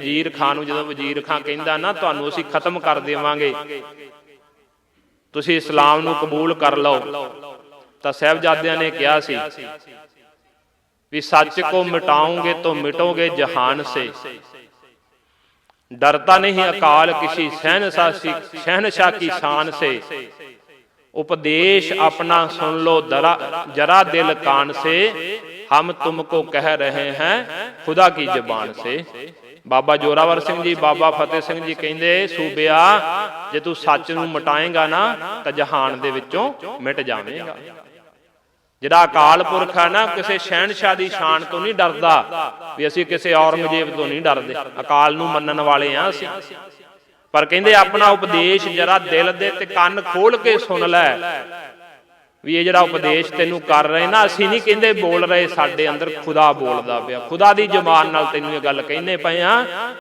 ਵਜ਼ੀਰ ਖਾਨ ਨੂੰ ਜਦੋਂ ਵਜ਼ੀਰ ਖਾਨ ਕਹਿੰਦਾ ਨਾ ਤੁਹਾਨੂੰ ਅਸੀਂ ਖਤਮ ਕਰ ਦੇਵਾਂਗੇ ਤੁਸੀਂ ਇਸਲਾਮ ਨੂੰ ਕਬੂਲ ਕਰ ਲਓ ਤਾਂ ਸਾਹਿਬਜ਼ਾਦਿਆਂ ਨੇ ਕਿਹਾ ਸੀ ਵੀ ਸੱਚ ਕੋ ਮਿਟਾਓਗੇ तो मिटोगे जहान से डरता नहीं अकाल किसी शहनशाह शहनशाह की शान से उपदेश अपना सुन लो दरा जरा दिल कान से हम तुमको कह रहे हैं, खुदा की ਜ਼ਬਾਨ ਸੇ ਬਾਬਾ ਜੋਰਾਵਰ ਸਿੰਘ ਜੀ ਬਾਬਾ ਫਤਿਹ ਸਿੰਘ ਜੀ ਕਹਿੰਦੇ ਸੂਬਿਆ ਜੇ ਤੂੰ ਸੱਚ ਨੂੰ ਮਟਾਏਗਾ ਨਾ ਤਾਂ ਜਹਾਨ ਦੇ ਵਿੱਚੋਂ ਮਿਟ ਜਾਵੇਂਗਾ ਜਿਹੜਾ ਅਕਾਲ ਪੁਰਖ ਹੈ ਨਾ ਕਿਸੇ ਸ਼ਹਿਨशाह ਦੀ ਸ਼ਾਨ ਤੋਂ ਨਹੀਂ ਡਰਦਾ ਵੀ ਅਸੀਂ ਕਿਸੇ ਔਰੰਗਜ਼ੇਬ ਤੋਂ ਨਹੀਂ ਡਰਦੇ ਅਕਾਲ ਨੂੰ ਮੰਨਣ ਵਾਲੇ ਆ ਅਸੀਂ ਪਰ ਕਹਿੰਦੇ ਆਪਣਾ ਉਪਦੇਸ਼ ਜਰਾ ਦਿਲ ਦੇ ਤੇ ਕੰਨ ਖੋਲ ਕੇ ਸੁਣ ਲੈ ਵੀ ਇਹ ਜਿਹੜਾ ਉਪਦੇਸ਼ ਤੈਨੂੰ ਕਰ ਰਹੇ ਨਾ, ਅਸੀਂ ਨਹੀਂ ਕਹਿੰਦੇ ਬੋਲ ਰਹੇ, ਸਾਡੇ ਅੰਦਰ ਖੁਦਾ ਬੋਲਦਾ ਪਿਆ। ਖੁਦਾ ਦੀ ਜ਼ੁਬਾਨ ਨਾਲ ਤੈਨੂੰ ਇਹ ਗੱਲ ਕਹਿੰਦੇ ਪਏ ਆ